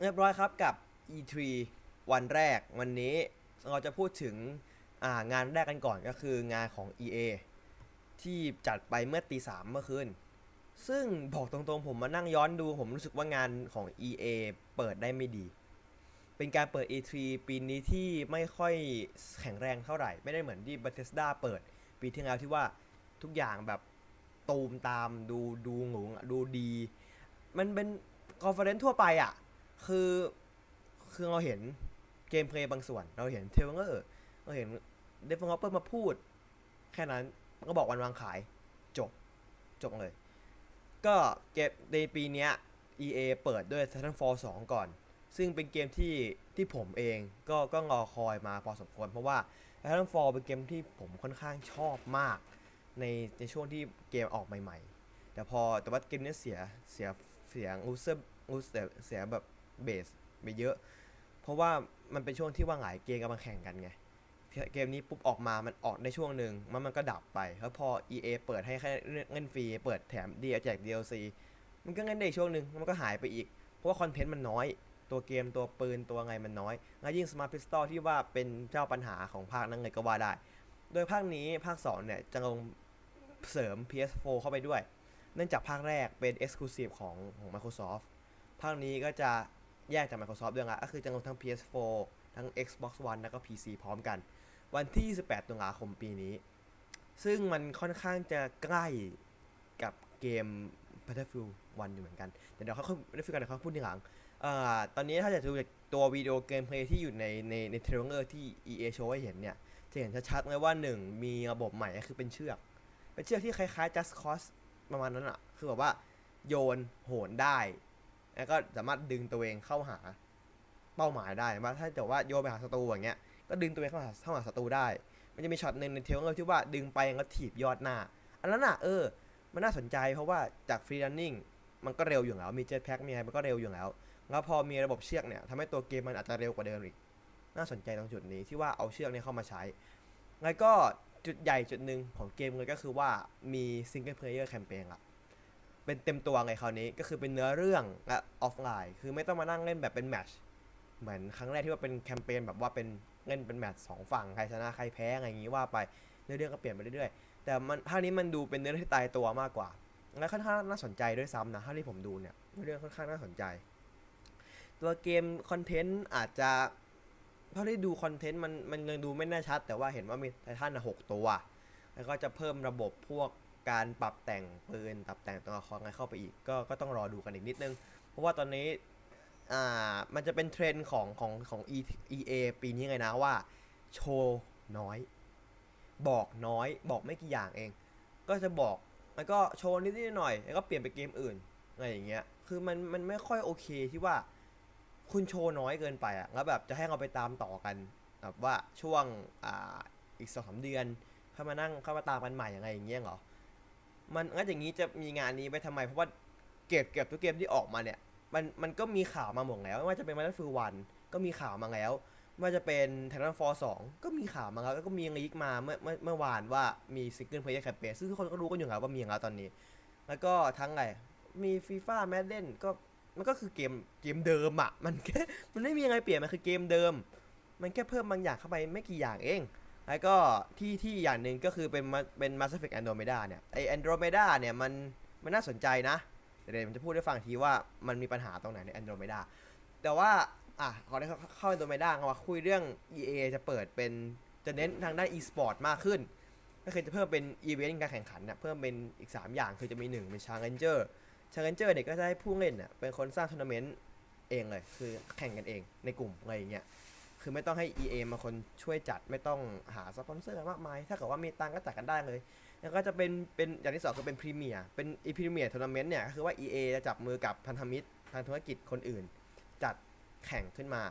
เรียบร้อยครับกับ E3 วันแรกวันนี้เราจะพูดถึงงานแรกกันก่อนก็คืองานของ EA ที่จัดไปเมื่อตีสามเมื่อคืน ซึ่งบอกตรงๆผมมานั่งย้อนดูผมรู้สึกว่างานของ EA เปิดได้ไม่ดี เป็นการเปิด E3 ปีนี้ที่ไม่ค่อยแข็งแรงเท่าไหร่ ไม่ได้เหมือนที่ Bethesda เปิด ปีที่แล้วที่ว่าทุกอย่างแบบตูมตามดูดูหงงดูดี มันเป็นคอนเฟอเรนซ์ทั่วไปอะ คือคือเราเห็นเกมเพลย์บางส่วน เราเห็นเทรลเลอร์เราเห็นเดฟเวลอปเปอร์มาพูด แค่นั้นก็บอกวันวางขายจบจบเลย ก็เกมในปีนี้ EA เปิดด้วย Titanfall 2 ก่อน ซึ่งเป็นเกมที่ที่ผมเองก็ก็รอคอยมาพอสมควร เพราะว่า Titanfall เป็นเกมที่ผมค่อนข้างชอบมาก ในในช่วงที่เกมออกใหม่ ๆ แต่พอแต่ว่าเกมนี้เสียเสียเสียงอูเซอร์อูเสียเสียแบบ เบสไปเยอะ เพราะว่ามันเป็นช่วงที่ว่าหลายเกมกำลังแข่งกันไง เกมนี้ปุ๊บออกมามันออกในช่วงหนึ่งมันมันก็ดับไปแล้วพอ EA เปิดให้แค่เงินฟรีเปิดแถมดีแจก DLC มันก็เงินได้ช่วงหนึ่งมันก็หายไปอีก เพราะว่าคอนเทนต์มันน้อยตัวเกมตัวปืนตัวไงมันน้อยแล้วยิ่ง Smart Pistol ที่ว่าเป็นเจ้าปัญหาของภาคนั้นเลยก็ว่าได้ โดยภาคนี้ภาค 2 เนี่ยจะลงเสริม PS4 เข้าไปด้วย เนื่องจากภาคแรกเป็น Exclusive ของของ Microsoft ภาคนี้ก็จะ แยกจาก Microsoft ด้วยละก็คือจะลงทั้ง PS4 ทั้ง Xbox One แล้วก็ PC พร้อมกัน วันที่ 28 ตุลาคมปีนี้ ซึ่งมันค่อนข้างจะใกล้กับเกม Battlefield 1 อยู่เหมือนกันแต่เดี๋ยวเขา Battlefield กันเดี๋ยวเขาพูดทีหลังอ่าตอนนี้ถ้าจะดูตัววิดีโอเกมเพลย์ที่อยู่ในในในเทรลเลอร์ที่ EA โชว์ให้เห็นเนี่ย จะเห็นชัดๆเลยว่า 1 มีระบบใหม่ก็คือเป็นเชือก เป็นเชือกที่คล้ายๆ Just Cause ประมาณนั้นอะคือแบบว่าโยนโหนได้ แล้วก็สามารถดึงตัวเองเข้าหาเป้าหมายได้ว่าถ้าแต่ว่าโยไปหาศัตรูอย่างเงี้ยก็ดึงตัวเองเข้าหาเข้าหาศัตรูได้ มันจะมีช็อตหนึ่งในเทลเลอร์ที่ว่าดึงไปแล้วถีบยอดหน้า อันนั้นอะเออ มันน่าสนใจเพราะว่าจากฟรี r ันนิ่งมันก็เร็วอยู่แล้ว มีเจ็ตแพ็กมีอะไรมันก็เร็วอยู่แล้ว แล้วพอมีระบบเชือกเนี่ยทำให้ตัวเกมมันอาจจะเร็วกว่าเดิมอีก น่าสนใจตรงจุดนี้ที่ว่าเอาเชือกนี่เข้ามาใช้ แล้วก็จุดใหญ่จุดหนึ่งของเกมเลยก็คือว่ามีซิงเกิลเพลเยอร์แคมเปญละ เป็นเต็มตัวไงคราวนี้ ก็คือเป็นเนื้อเรื่องและออฟไลน์ คือไม่ต้องมานั่งเล่นแบบเป็นแมชเหมือนครั้งแรกที่ว่าเป็นแคมเปญแบบว่าเป็นเล่นเป็นแมตช์สองฝั่งใครชนะใครแพ้อะไรอย่างนี้ว่าไปเนื้อเรื่องก็เปลี่ยนไปเรื่อยๆแต่มันภาคนี้มันดูเป็นเนื้อเรื่องที่ตายตัวมากกว่า และค่อนข้างน่าสนใจด้วยซ้ำนะถ้าที่ผมดูเนี่ยเนื้อเรื่องค่อนข้างน่าสนใจ ตัวเกมคอนเทนต์อาจจะเท่าที่ดูคอนเทนต์มันมันยังดูไม่แน่ชัด แต่ว่าเห็นว่ามีไททันหกตัว แล้วก็จะเพิ่มระบบพวก การปรับแต่งปืนปรับแต่งตัวละครอะไรเข้าไปอีกก็ก็ต้องรอดูกันอีกนิดนึง เพราะว่าตอนนี้อ่ามันจะเป็นเทรนด์ของของของ EA ปีนี้ไงนะว่า โชว์น้อย บอกน้อยบอกไม่กี่อย่างเอง ก็จะบอกแล้วก็โชว์นิดๆหน่อยแล้วก็เปลี่ยนไปเกมอื่นอะไรอย่างเงี้ยคือมันมันไม่ค่อยโอเคที่ว่าคุณโชว์น้อยเกินไปอะแล้วแบบจะให้เราไปตามต่อกันแบบว่าช่วงอ่าอีกสองสามเดือนเข้ามานั่งเข้ามาตามกันใหม่ยังไงอย่างเงี้ยเหรอ มันงั้นอย่างนี้จะมีงานนี้ไปทำไม เพราะว่าเก็บเก็บทุกเกมที่ออกมาเนี่ย มันมันก็มีข่าวมาหมดแล้วไม่ว่าจะเป็น Battlefield 1ก็มีข่าวมาแล้วไม่ว่าจะเป็น Titanfall 2ก็มีข่าวมาแล้วก็มีลีกมาเมื่อเมื่อเมื่อวานว่ามี Single Player Campaign ซึ่งทุกคนก็รู้กันอยู่แล้วว่ามีอย่างแล้วตอนนี้ แล้วก็ทั้งไงมี FIFA Madden ก็มันก็คือเกมเกมเดิมอะมันแค่มันไม่มีอะไรเปลี่ยนมันคือเกมเดิม มันแค่เพิ่มบางอย่างเข้าไปไม่กี่อย่างเอง แล้วก็ที่ที่อย่างหนึ่งก็คือเป็นมาเป็น Mass Effect Andromeda เนี่ยไอ Andromeda เนี่ยมันมันน่าสนใจนะเดี๋ยวผมจะพูดให้ฟังทีว่ามันมีปัญหาตรงไหนใน Andromeda แต่ว่าอะขอได้เข้าเข้า Andromeda กันว่าคุยเรื่อง EA จะเปิดเป็นจะเน้นทางด้าน e-sport มากขึ้น ก็คือจะเพิ่มเป็นอีเวนต์การแข่งขันนะเพิ่มเป็นอีก 3 อย่างคือจะมี 1 เป็น Challenger Challenger เนี่ยก็จะให้ผู้เล่นเน่ยเป็นคนสร้างทัวร์นาเมนต์เองเลย คือแข่งกันเองในกลุ่มอะไรอย่างเงี้ย คือไม่ต้องให้ EA มาคนช่วยจัดไม่ต้องหาสปอนเซอร์มากมาย ถ้าเกิดว่ามีตังก็จัดกันได้เลย แล้วก็จะเป็นเป็นอย่างที่สองคือเป็นพรีเมียร์เป็นอีพรีเมียร์ทัวร์นาเมนต์เนี่ยก็คือว่า EA จะจับมือกับพันธมิตรทางธุรกิจคนอื่น จัดแข่งขึ้นมา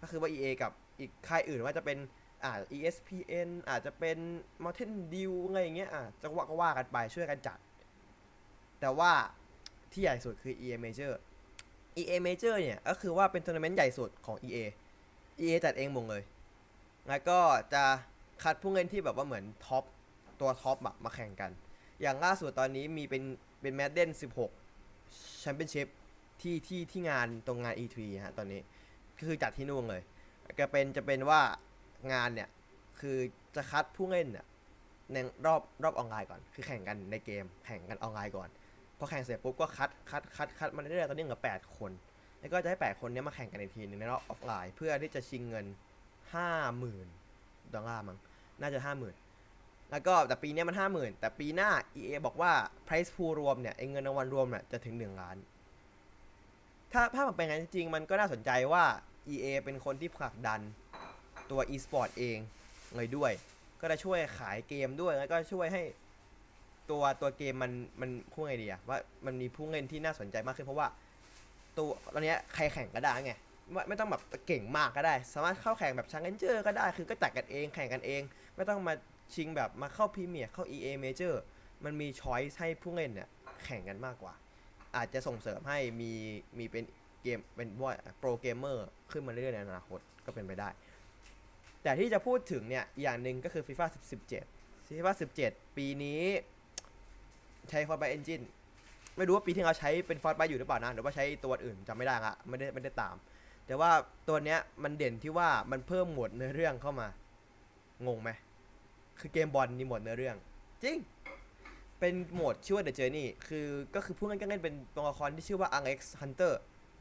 ก็คือว่า EA กับอีกค่ายอื่นว่าจะเป็นอ่า ESPN อาจจะเป็น Mountain Dew อะไรอย่างเงี้ยอะจะว่าก็ว่ากันไปช่วยกันจัด แต่ว่าที่ใหญ่สุดคือ EA Major EA Major เนี่ยก็คือว่าเป็นทัวร์นาเมนต์ใหญ่สุดของ EA EA จัดเองหมดเลย แล้วก็จะคัดผู้เล่นที่แบบว่าเหมือนท็อปตัวท็อปมาแข่งกัน อย่างล่าสุดตอนนี้มีเป็นเป็นแมดเดน16แชมเปี้ยนชิพที่ที่ที่งานตรงงาน E3 ฮะตอนนี้คือจัดที่นู่นเลยก็เป็นจะเป็นว่างานเนี่ย คือจะคัดผู้เล่นเนี่ยในรอบรอบออนไลน์ก่อน คือแข่งกันในเกม แข่งกันออนไลน์ก่อน พอแข่งเสร็จปุ๊บก็คัดคัดคัดคัดมาเรื่อยๆตอนนี้เหลือแปดคน แล้วก็จะให้แปดคนนี้มาแข่งกันในทีนึงในรอบออฟไลน์ เพื่อที่จะชิงเงินห้าหมื่นดอลลาร์มั้งน่าจะห้าหมื่นแล้วก็แต่ปีนี้มันห้าหมื่นแต่ปีหน้า EA บอกว่า price pool รวมเนี่ยไอ้เงินรางวัลรวมเนี่ยจะถึงหนึ่งล้าน ถ้าถ้ามันเป็นย่างนั้นจริงมันก็น่าสนใจว่า EA เป็นคนที่ผลักดันตัว e-sport เองเลยด้วย ก็จะช่วยขายเกมด้วยแล้วก็ช่วยให้ตัวตัวเกมมันมันพูดไงดีอะว่ามันมีผู้เล่นที่น่าสนใจมากขึ้นเพราะว่า ตัวตอนนี้ใครแข่งก็ได้ไงไม่ไม่ต้องแบบเก่งมากก็ได้ สามารถเข้าแข่งแบบชังเลนเจอร์ก็ได้คือก็จัดกันเองแข่งกันเอง ไม่ต้องมาชิงแบบมาเข้าพรีเมียร์เข้า EA Major มันมีช้อยส์ให้ผู้เล่นเนี่ยแข่งกันมากกว่า อาจจะส่งเสริมให้มีมีเป็นเกมเป็นว่าโปรเกมเมอร์ขึ้นมาเรื่อยๆในอนาคตก็เป็นไปได้ แต่ที่จะพูดถึงเนี่ย อย่างหนึ่งก็คือ FIFA 17 FIFA 17 ปีนี้ใช้ Fortnite Engine ไม่รู้ว่าปีที่เราใช้เป็นฟอร์ e อยู่หรือเปล่านะหรือว่าใช้ตัวอื่นจำไม่ได้ละไม่ได้ไม่ได้ตาม แต่ว่าตัวเนี้ยมันเด่นที่ว่ามันเพิ่มหมวดเนื้อเรื่องเข้ามางงไหมคือเกมบอลมีหมวดเนื้อเรื่อง จริง เป็นโหมดชื่อว่า The Journey คือก็คือผู้เล่นก็เล่นเป็นตัวละครที่ชื่อว่า Alex Hunter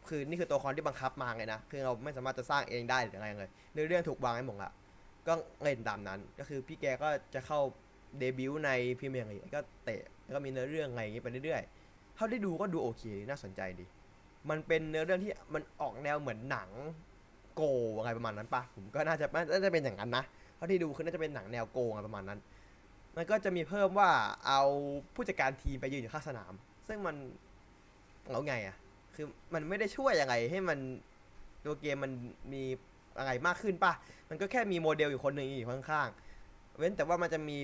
คือนี่คือตัวละครที่บังคับมาไงนะ คือเราไม่สามารถจะสร้างเองได้หรืออะไรเลยเนื้อเรื่องถูกวางให้หมดละก็เล่นตามนั้น ก็คือพี่แกก็จะเข้าเดบิวต์ในพรีเมียร์ลีกก็เตะแล้วก็มีเนื้อเรื่องอะไรอย่างงี้ไปเรื่อยๆ เท่าที่ดูก็ดูโอเคน่าสนใจดี มันเป็นเนื้อเรื่องที่มันออกแนวเหมือนหนังโกอะไรประมาณนั้นปะผมก็น่าจะน่าจะเป็นอย่างนั้นนะเท่าที่ดูคือน่าจะเป็นหนังแนวโกงอะไรประมาณนั้น มันก็จะมีเพิ่มว่าเอาผู้จัดการทีมไปยืนอยู่ข้างสนาม ซึ่งมันเอาไงอะคือมันไม่ได้ช่วยยังไงให้มันตัวเกมมันมีอะไรมากขึ้นปะมันก็แค่มีโมเดลอยู่คนหนึ่งอยู่ข้างๆ เว้นแต่ว่ามันจะมี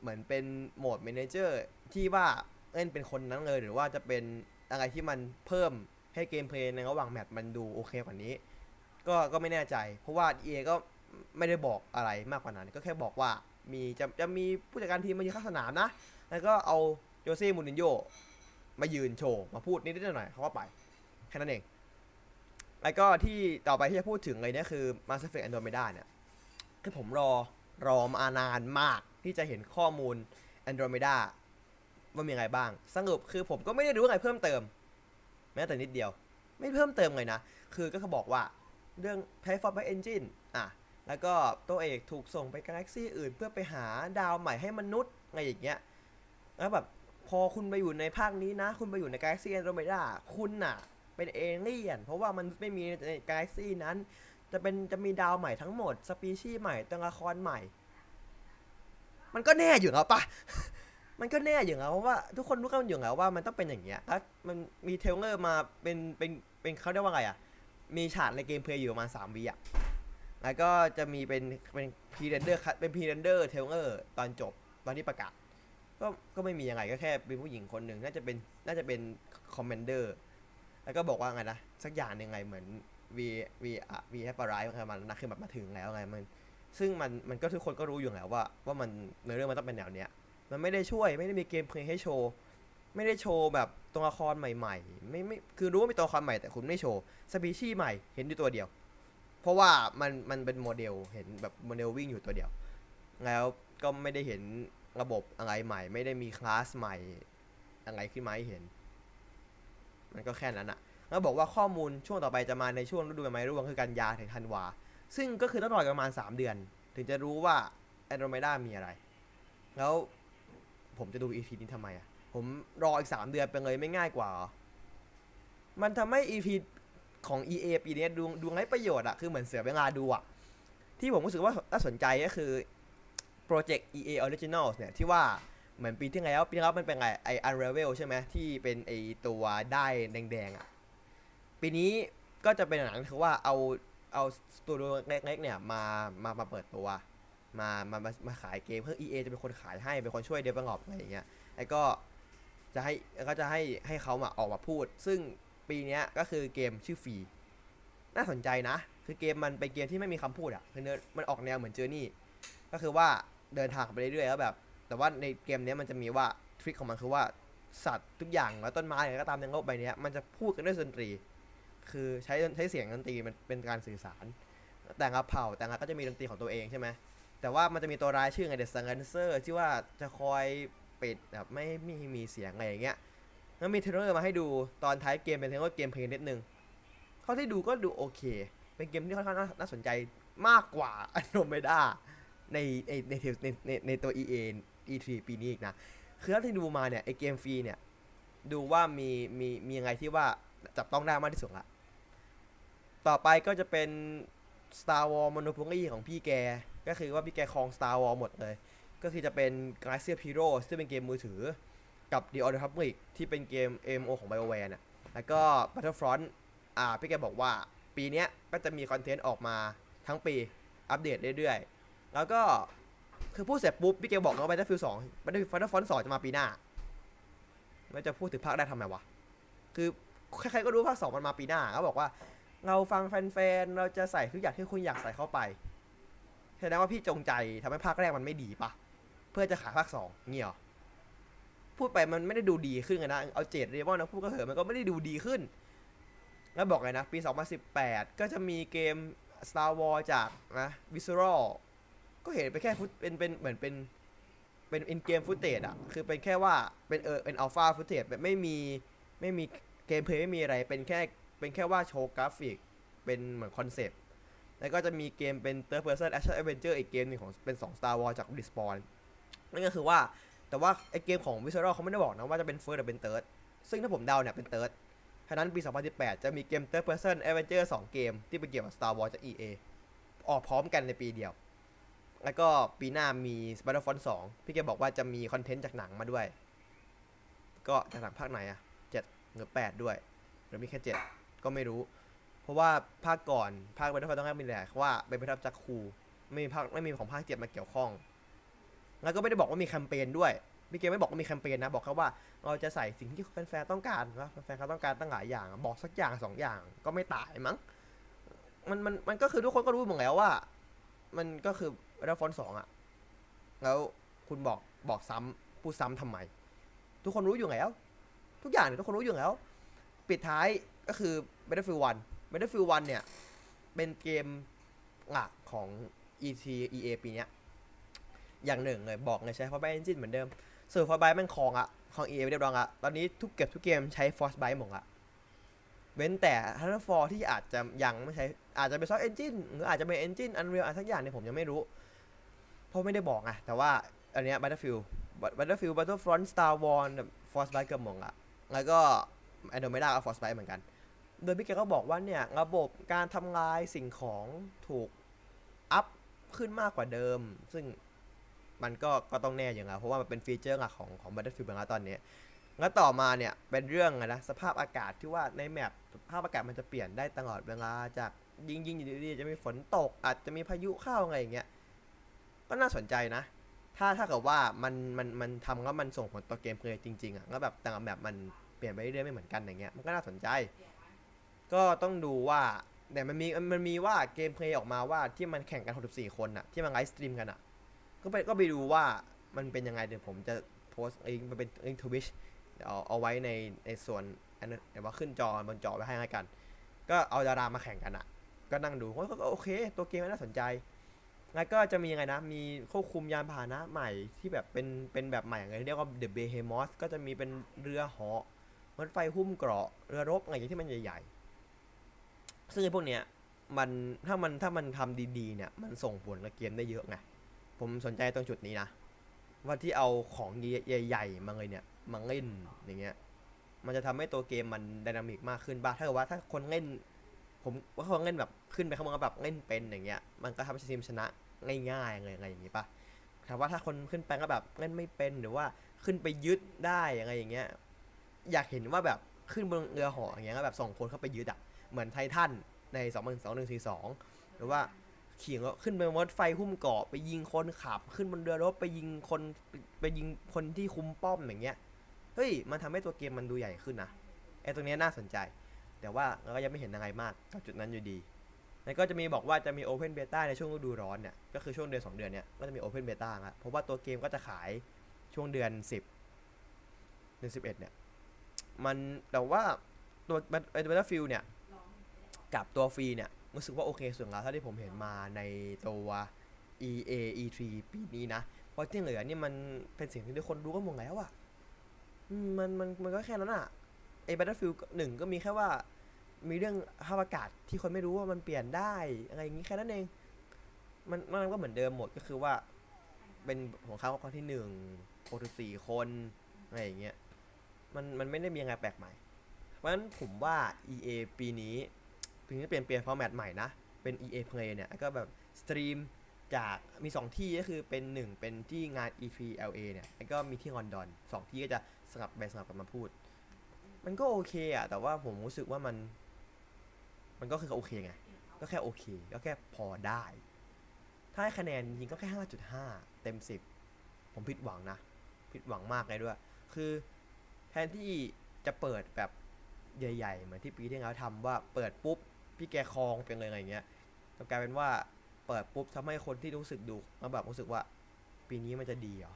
เหมือนเป็นโหมด m ม n เจอร์ที่ว่า เล่นเป็นคนนั้นเลยหรือว่าจะเป็นอะไรที่มันเพิ่มให้เกมเพลย์ในระหว่างแมตช์มันดูโอเคกว่านี้ ก็ก็ไม่แน่ใจ เพราะว่า EA ก็ไม่ได้บอกอะไรมากกว่านั้น ก็แค่บอกว่ามีจะจะมีผู้จัดการทีมมายืนข้างสนามนะ แล้วก็เอาโจเซ่มูรินโญ่มายืนโชว์ มาพูดนิดๆหน่อยๆเขาก็ไป แค่นั้นเอง แล้วก็ที่ต่อไปที่จะพูดถึงเลยเนี่ยคือ Mass Effect Andromeda เนี่ยคือผมรอรอมานานมากที่จะเห็นข้อมูล Andromeda ว่ามีอะไรบ้าง สรุปคือผมก็ไม่ได้รู้อะไรเพิ่มเติม แม้แต่นิดเดียว ไม่เพิ่มเติมเลยนะ คือก็เขาบอกว่าเรื่อง Platform by Engine อะ แล้วก็ตัวเอกถูกส่งไปกาแล็กซี่อื่น เพื่อไปหาดาวใหม่ให้มนุษย์อะไรอย่างเงี้ย แล้วแบบพอคุณไปอยู่ในภาคนี้นะ คุณไปอยู่ในกาแล็กซี่แอนโดรเมดาคุณน่ะ เป็นเอเลี่ยน เพราะว่ามันไม่มีในกาแล็กซี่นั้น จะเป็นจะมีดาวใหม่ทั้งหมด สปีชีส์ใหม่ตัวละครใหม่ มันก็แน่อยู่แล้วปะ มันก็แน่อยู่แล้วเพราะว่าทุกคนรู้กันอยู่แล้วว่ามันต้องเป็นอย่างเงี้ยแล้วมันมีเทรลเลอร์มาเป็นเป็นเป็นเขาเรียกว่าไงอะ มีฉากในเกมเพลย์อยู่ประมาณสามวิอะ แล้วก็จะมีเป็นเป็นพรีเรนเดอร์เป็นพรีเรนเดอร์เทรลเลอร์ตอนจบตอนที่ประกาศ ก็ก็ไม่มียังไงก็แค่เป็นผู้หญิงคนหนึ่งน่าจะเป็นน่าจะเป็นคอมเมนเดอร์แล้วก็บอกว่าไงนะสักอย่างหนึ่งไงเหมือน V V อะ V แฮปปารายประมาณนั้นนะคือแบบมาถึงแล้วไงมัน ซึ่งมันมันก็ทุกคนก็รู้อยู่แล้วว่าว่ามันในเรื่องมันต้องเป็นแนวเนี้ย มันไม่ได้ช่วย ไม่ได้มีเกมเพลย์ให้โชว์ ไม่ได้โชว์แบบตัวละครใหม่ๆ ไม่ไม่คือรู้ว่ามีตัวละครใหม่แต่คุณไม่โชว์สปีชีส์ใหม่เห็นอยู่ตัวเดียว เพราะว่ามันมันเป็นโมเดลเห็นแบบโมเดลวิ่งอยู่ตัวเดียว แล้วก็ไม่ได้เห็นระบบอะไรใหม่ ไม่ได้มีคลาสใหม่อะไรขึ้นมาให้เห็น มันก็แค่นั้นอะแล้วบอกว่าข้อมูลช่วงต่อไปจะมาในช่วงฤดูใบไม้ร่วงคือกันยาถึงธันวา ซึ่งก็คือต้องรอประมาณ 3 เดือน ถึงจะรู้ว่าแอนโดรเมดามีอะไร แล้ว ผมจะดู EP นี้ทำไมอะผมรออีก 3 เดือนเป็นเลยไม่ง่ายกว่า มันทำให้ EP ของ EA ปีนี้ดูดูไร้ประโยชน์อะคือเหมือนเสือเวลาดูอะที่ผมรู้สึกว่าน่าสนใจก็คือโปรเจกต์ EA Originals เนี่ย ที่ว่าเหมือนปีที่แล้วปีที่แล้วมันเป็นไงไอ Unravel ใช่ไหมที่เป็นไอตัวได้แดงๆอะปีนี้ก็จะเป็นหนังคือว่าเอาเอาสตูดิโอเล็กๆเนี่ยมามามาเปิดตัว มามามามาขายเกมเพื่อ EA จะเป็นคนขายให้เป็นคนช่วยเดเวลลอปอะไรอย่างเงี้ยแล้วก็จะให้ก็จะให้ให้เขามาออกมาพูด ซึ่งปีนี้ก็คือเกมชื่อฟรีน่าสนใจนะ คือเกมมันเป็นเกมที่ไม่มีคำพูดอะคือเนื้อมันออกแนวเหมือนเจอร์นี่ก็คือว่าเดินทางไปเรื่อยๆแล้วแบบ แต่ว่าในเกมนี้มันจะมีว่าทริคของมันคือว่าสัตว์ทุกอย่างแล้วต้นไม้อะไรก็ตามในโลกใบนี้มันจะพูดกันด้วยดนตรี คือใช้ใช้เสียงดนตรีมันเป็นการสื่อสาร แต่ละเผ่าแต่ละก็จะมีดนตรีของตัวเองใช่ไหม แต่ว่ามันจะมีตัวร้ายชื่อไงเดอะซังเซอร์ที่ว่าจะคอยปิดแบบไม่ไม่ให้มีเสียงอะไรอย่างเงี้ยแล้วมีเทรลเลอร์มาให้ดูตอนท้ายเกมเป็นเทรลเลอร์เกมเพลย์นิดนึงเขาที่ดูก็ดูโอเค เป็นเกมที่ค่อนข้างน่าสนใจมากกว่าอันโนเมดาในในในในในในตัว EA E3 ปีนี้อีกนะ คือเท่าที่ดูมาเนี่ยไอเกมฟรีเนี่ย ดูว่ามีมีมียังไงที่ว่าจับต้องได้มากที่สุดละ ต่อไปก็จะเป็น Star Wars Monopoly ของพี่แก ก็คือว่าพี่แกครอง Star Wars หมดเลย ก็คือจะเป็น Galaxy of Heroes ที่เป็นเกมมือถือ กับ The Old Republic ที่เป็นเกม MMO ของ BioWare น่ะแล้วก็ Battlefront อ่าพี่แกบอกว่าปีนี้ก็จะมีคอนเทนต์ออกมาทั้งปีอัปเดตเรื่อยๆ แล้วก็คือพูดเสร็จปุ๊บพี่แกบอกว่า Battlefield 2 Battlefront 2จะมาปีหน้าไม่จะพูดถึงภาคได้ทำไมวะคือใครๆก็รู้ภาค2มันมาปีหน้าเขาบอกว่าเราฟังแฟนๆ เราจะใส่ทุกอย่างที่คุณอยากใส่เข้าไป แสดงว่าพี่จงใจทำให้ภาคแรกมันไม่ดีปะเพื่อจะขายภาคสองเงี้ยหรอพูดไปมันไม่ได้ดูดีขึ้นนะเอาเจดเรมอนนะพูดก็เหอะมันก็ไม่ได้ดูดีขึ้น แล้วบอกเลยนะ ปี 2018 ก็จะมีเกม Star Wars จากนะวิซ u ร l ก็เห็นไปแค่ฟุตเป็นเป็นเหมือนเป็นเป็นอินเกมฟุตเตจอะคือเป็นแค่ว่าเป็นเออเป็นอัลฟาฟุตเตจแบบไม่มีไม่มีเกมเพลย์ไม่มีอะไรเป็นแค่เป็นแค่ว่าโชว์กราฟิก เป็นเหมือนคอนเซปต์ แล้วก็จะมีเกมเป็น third person action adventure อีกเกมหนึงของเป็น 2 Star Wars จาก Respawn นั่นก็คือว่าแต่ว่าไอเกมของ v i s c e r a l เขาไม่ได้บอกนะว่าจะเป็น first หรือเป็น third ซึ่งถ้าผมเดาเนี่ยเป็น third ฉะนั้นปี 2018 จะมีเกม third person adventure 2 เกม ที่เป็นเกี่ยวกับ Star Wars จาก EA ออกพร้อมกันในปีเดียว แล้วก็ปีหน้ามี Battlefront 2 พี่แกบอกว่าจะมีคอนเทนต์จากหนังมาด้วย ก็จากหนังภาคไหนอะ7หรือ8ด้วยหรือมีแค่ 7 ก็ไม่รู้ ราะว่าภาคก่อนภาค Battlefront ต้องให้มีแหละว่าเป็นประทับจากครูไม่มีภาคไม่มีของภาคเจ็ดมาเกี่ยวข้อง แล้วก็ไม่ได้บอกว่ามีแคมเปญด้วยพี่เกมไม่บอกว่ามีแคมเปญนะบอกแค่ว่าเราจะใส่สิ่งที่แฟนๆต้องการว่าแฟนๆเขาต้องการตั้งหลายอย่าง บอกสักอย่างสองอย่างก็ไม่ตายมั้งมันมันมันก็คือทุกคนก็รู้หมดแล้วว่า มันก็คือ Battlefront 2อะแล้วคุณบอกบอกซ้ำพูดซ้ำทำไม ทุกคนรู้อยู่แล้ว ทุกอย่างทุกคนรู้อยู่แล้ว ปิดท้ายก็คือ Battlefield 1 Battlefield 1 เนี่ย เป็นเกมหลักของ ET EA ปีเนี้ยอย่างหนึ่งเลยบอกเลยใช้ Fortnite Engine เหมือนเดิมส่วน Fortnite แม่งครองอะของ EA ไปเรียบร้อยอะตอนนี้ทุกเก็บทุกเกมใช้ Frostbite หมดอะเว้นแต่ h u n t e r f o r ที่อาจจะยังไม่ใช้ อาจจะเป็น Source Engine หรืออาจจะเป็น Engine Unreal อะไรสักอย่างเนี่ยผมยังไม่รู้ เพราะไม่ได้บอกอะแต่ว่าอันเนี้ย Battlefield Battlefield Battlefront Star Wars Frostbite เกือบหมดอะแล้วก็ Andromeda ก็ Frostbite เหมือนกัน โดยพี่แกก็บอกว่าเนี่ยระบบการทำลายสิ่งของถูกอัพขึ้นมากกว่าเดิม ซึ่งมันก็ก็ต้องแน่อย่างไรเพราะว่ามันเป็นฟีเจอร์หลักของของ Battlefield ไปแล้วตอนนี้แล้วต่อมาเนี่ยเป็นเรื่องนะสภาพอากาศที่ว่าในแมปสภาพอากาศมันจะเปลี่ยนได้ตลอดเวลาจากยิงยิงอยู่ดีๆจะมีฝนตก อาจจะมีพายุเข้าอะไรอย่างเงี้ยก็น่าสนใจนะ ถ้าถ้าเกิดว่ามันมันมันทำแล้วมันส่งผลต่อเกมเพลย์จริงๆอะแล้วแบบแต่ละแบบมันเปลี่ยนไปเรื่อยๆไม่เหมือนกันอย่างเงี้ยมันก็น่าสนใจ ก็ต้องดูว่าแต่มันมีมันมีว่าเกมเพลย์ออกมาว่าที่มันแข่งกัน 64 คนอะที่มันไลฟ์สตรีมกันอะก็ไปก็ไปดูว่ามันเป็นยังไงเดี๋ยวผมจะโพสต์ลิงมันเป็นลิงทวิชเอาเอาไว้ในในส่วนอันนั้นเดี๋ยวว่าขึ้นจอบนจอไว้ให้แล้กัน ก็เอาดารามาแข่งกันอะก็นั่งดูก็ก็โอเค ตัวเกมน่าสนใจแล้วก็จะมียังไงนะ มีควบคุมยานพาหนะใหม่ที่แบบเป็นเป็นแบบใหม่เลยเรียกว่า The Behemoth ก็จะมีเป็นเรือเหาะรถไฟหุ้มเกราะเรือรบอะไรอย่างที่มันใหญ่ๆ ซึ่งพวกเนี้ยมันถ้ามันถ้ามันทำดีๆเนี่ยมันส่งผลกับเกมได้เยอะไงผมสนใจตรงจุดนี้นะว่าที่เอาของใหญ่ๆมาเลยเนี่ยมาเล่นอย่างเงี้ย มันจะทำให้ตัวเกมมันไดนามิกมากขึ้นบ้างถ้าเกิดว่าถ้าคนเล่น ผมว่าคนเล่นแบบขึ้นไปข้างบนแบบเล่นเป็นอย่างเงี้ย มันก็ทำให้ทีมชนะง่ายๆเลยอะไรอย่างงี้ปะแต่ว่าถ้าคนขึ้นไปก็แบบเล่นไม่เป็นหรือว่าขึ้นไปยึดได้อะไรอย่างเงี้ย อยากเห็นว่าแบบขึ้นบนเรือหาะอย่างเงี้ยแล้วแบบส่งคนเข้าไปยึดอะ เหมือนไททันใน2 1 2 1 4 2 หรือว่าขี่รถขึ้นไปบนรถไฟหุ้มเกาะไปยิงคนขับ ขึ้นบนเรือรบไปยิงคนไปยิงคนที่คุมป้อมอย่างเงี้ยเฮ้ยมันทำให้ตัวเกมมันดูใหญ่ขึ้นนะไอ้ตรงเนี้ยน่าสนใจ แต่ว่าเราก็ยังไม่เห็นอะไรมากกับจุดนั้นอยู่ดีแล้วก็จะมีบอกว่าจะมี Open Beta ในช่วงฤดูร้อนเนี่ยก็คือช่วงเดือน 2 เดือนเนี่ยก็จะมี Open Beta ครับเพราะว่าตัวเกมก็จะขายช่วงเดือน 10 เดือนสิบเอ็ดเนี่ยมันแต่ว่าตัว Battlefield เนี่ย กับตัวฟรีเนี่ยรู้สึกว่าโอเคส่วนแล้วเท่าที่ผมเห็นมาในตัว EA E3 ปีนี้นะเพราะที่เหลือเนี่ยมันเป็นสิ่งที่ทุกคนรู้กันหมดแล้วอะมันมันมันก็แค่นั้นอะไอ้ Battlefield หนึ่งก็มีแค่ว่ามีเรื่องภาพอากาศที่คนไม่รู้ว่ามันเปลี่ยนได้อะไรอย่างนี้แค่นั้นเอง มันมันก็เหมือนเดิมหมดก็คือว่า เป็นของเขาครั้งที่หนึ่งโปรตุสี่คนอะไรอย่างเงี้ยมันมันไม่ได้มีอะไรแปลกใหม่ เพราะฉะนั้นผมว่า EA ปีนี้ ปีนี้เปลี่ยนเปลี่ยนฟอร์แมตใหม่นะ เป็น EA Play เนี่ย ก็แบบสตรีมจากมี 2 ที่ก็คือเป็น 1 เป็นที่งาน E3 LA เนี่ยแล้วก็มีที่ลอนดอนสองที่ก็จะสลับไปสลับกันมาพูด มันก็โอเคอะแต่ว่าผมรู้สึกว่ามัน มันก็คือโอเคไง ก็แค่โอเค ก็แค่พอได้ ถ้าให้คะแนนจริงๆก็แค่ 5.5 เต็ม 10 ผมผิดหวังนะ ผิดหวังมากเลยด้วย คือแทนที่จะเปิดแบบใหญ่ ๆ เหมือนที่ปีที่แล้วทำว่าเปิดปุ๊บ พี่แกคลองเป็นเลยอะไรเงี้ยแต่กลายเป็นว่าเปิดปุ๊บทำให้คนที่รู้สึกดูแล้วแบบรู้สึกว่า ปีนี้มันจะดีเหรอ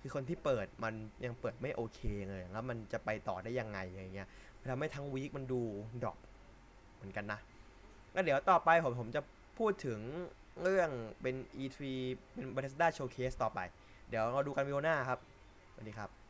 คือคนที่เปิดมันยังเปิดไม่โอเคเลยแล้วมันจะไปต่อได้ยังไงอย่างเงี้ยทำให้ทั้งวีคมันดูดรอปเหมือนกันนะแล้วเดี๋ยวต่อไปผมผมจะพูดถึงเรื่องเป็น E3 เป็น Bethesda Showcase ต่อไป เดี๋ยวเราดูกันวิดีโอหน้าครับ สวัสดีครับ